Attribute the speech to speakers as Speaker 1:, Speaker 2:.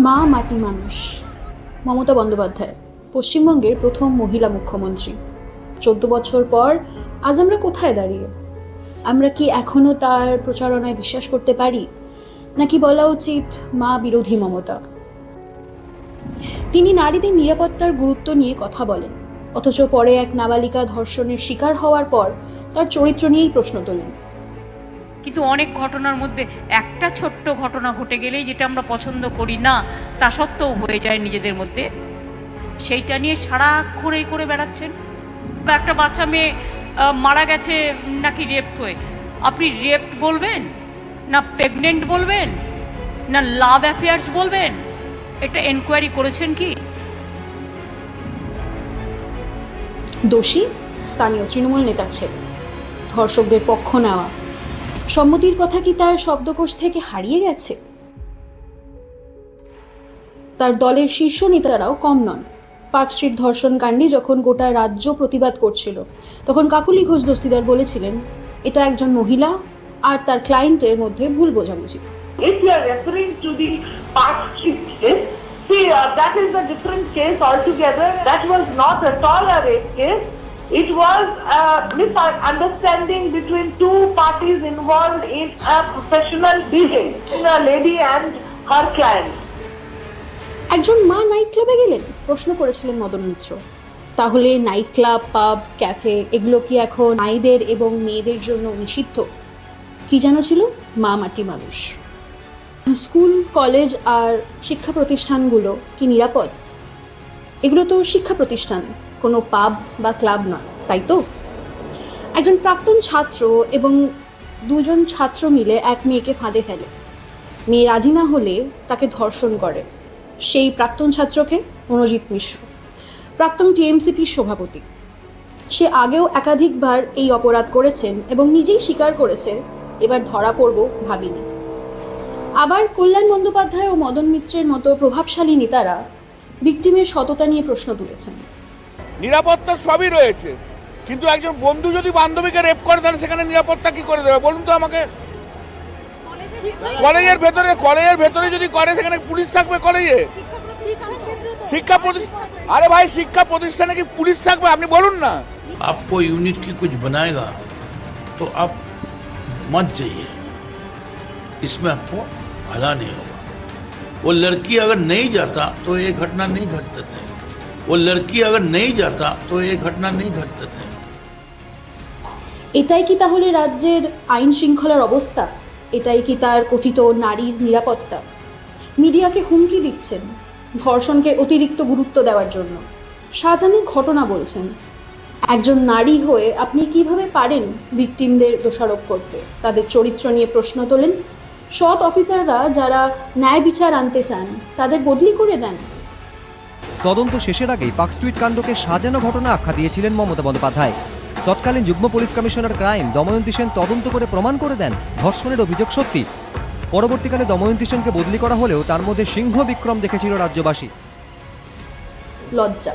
Speaker 1: মা মাটি মানুষ। মমতা বন্দ্যোপাধ্যায়, পশ্চিমবঙ্গের প্রথম মহিলা মুখ্যমন্ত্রী। চোদ্দ বছর পর আজ আমরা কোথায় দাঁড়িয়ে? আমরা কি এখনও তার প্রচারণায় বিশ্বাস করতে পারি? নাকি বলা উচিত মা বিরোধী মমতা? তিনি নারীদের নিরাপত্তার গুরুত্ব নিয়ে কথা বলেন। অথচ পরে এক নাবালিকা ধর্ষণের শিকার হওয়ার পর তার চরিত্র নিয়েই প্রশ্ন তোলেন।
Speaker 2: কিন্তু অনেক ঘটনার মধ্যে একটা ছোট্ট ঘটনা ঘটে গেলেই যেটা আমরা পছন্দ করি না তা সত্ত্বেও হয়ে যায় নিজেদের মধ্যে। সেইটা নিয়ে সারাক্ষণেই করে বেড়াচ্ছেন। বা একটা বাচ্চা মেয়ে মারা গেছে নাকি রেপ হয়ে। আপনি রেপ বলবেন? না প্রেগনেন্ট বলবেন? না লাভ অ্যাফেয়ার্স বলবেন? এটা এনকোয়ারি করেছেন কি?
Speaker 1: দোষী স্থানীয় তৃণমূল নেতার ছেলে। ধর্ষকদের পক্ষ নেওয়া সম্মতির কথা কি তার শব্দকোষ থেকে হারিয়ে গেছে তার দলের শীর্ষ নেতারাও কম নন পার্ক স্ট্রিট ধর্ষণ কাণ্ডে যখন গোটা রাজ্য প্রতিবাদ করছিল তখন কাকুলি ঘোষ দস্তিদার বলেছিলেন এটা একজন মহিলা আর তার ক্লায়েন্টের মধ্যে ভুল বোঝাবুঝি
Speaker 3: see, uh, that is a different case altogether. That was not at all a rape case. It was a misunderstanding between two parties involved in a professional dealing, a lady and her client.
Speaker 1: একজন মা night ক্লাবে গেলেন? প্রশ্ন করেছিলেন মদন মিত্র। তাহলে night club পাব cafe এগুলো কি এখন মায়েদের এবং মেয়েদের জন্য নিষিদ্ধ? কি যেন ছিল? মা মাটি মানুষ। স্কুল কলেজ আর শিক্ষা প্রতিষ্ঠানগুলো কি নিরাপদ? এগুলো তো শিক্ষা প্রতিষ্ঠান, কোনো পাব বা ক্লাব নয়, তাই তো? একজন প্রাক্তন ছাত্র এবং দুজন ছাত্র মিলে এক মেয়েকে ফাঁদে ফেলে। মেয়ে রাজি না হলে তাকে ধর্ষণ করে। সেই প্রাক্তন ছাত্রকে মনোজিৎ মিশ্র, প্রাক্তন টিএমসিপির সভাপতি। সে আগেও একাধিকবার এই অপরাধ করেছেন এবং নিজেই স্বীকার করেছে, এবার ধরা পড়ব ভাবিনি। আবার কল্যাণ বন্দ্যোপাধ্যায় ও মদন মিত্রের মতো প্রভাবশালী নেতারা ভিকটিমের সততা নিয়ে প্রশ্ন তুলেছেন
Speaker 4: নিরাপত্তা সবই রয়েছে কিন্তু একজন বন্ধু যদি বান্ধবীকে রেপ করে তাহলে সেখানে নিরাপত্তা কি করে দেবে বলুন তো আমাকে কলেজের ভেতরে কলেজের ভেতরে যদি করে সেখানে পুলিশ থাকবে কলেজে শিক্ষা প্রতিষ্ঠান আরে ভাই শিক্ষা প্রতিষ্ঠানে কি পুলিশ থাকবে আপনি বলুন না
Speaker 5: आपको यूनिट की कुछ बनाएगा तो आप मत जाइए इसमें आपको भला नहीं होगा वो लड़की अगर नहीं जाता तो ये घटना नहीं घटते थे वो लड़की अगर नहीं जाता तो ये घटना नहीं घटते थे
Speaker 1: এটাই কি তাহলে রাজ্যের আইন শৃঙ্খলার অবস্থা এটাই কি তার কথিত নারীর নিরাপত্তা মিডিয়াকে হুমকি দিচ্ছেন ধর্ষণকে অতিরিক্ত গুরুত্ব দেওয়ার জন্য সাজানোর ঘটনা বলছেন একজন নারী হয়ে আপনি কিভাবে পারেন ভিকটিমদের দোষারোপ করতে তাদের চরিত্র নিয়ে প্রশ্ন তোলেন সৎ অফিসাররা যারা ন্যায় বিচার আনতে চান তাদের বদলি করে দেন।
Speaker 6: তদন্ত শেষের আগেই পার্ক স্ট্রিট কাণ্ডকে সাজানো ঘটনা আখ্যা দিয়েছিলেন মমতা বন্দ্যোপাধ্যায়। তৎকালীন যুগ্ম police commissioner crime Damayanti Sen তদন্ত করে প্রমাণ করে দেন ধর্ষণের অভিযোগ সত্যি। পরবর্তীকালে দময়ন্তী সেনকে বদলি করা হলেও তার মধ্যে সিংহ বিক্রম দেখেছিল রাজ্যবাসী।
Speaker 1: লজ্জা।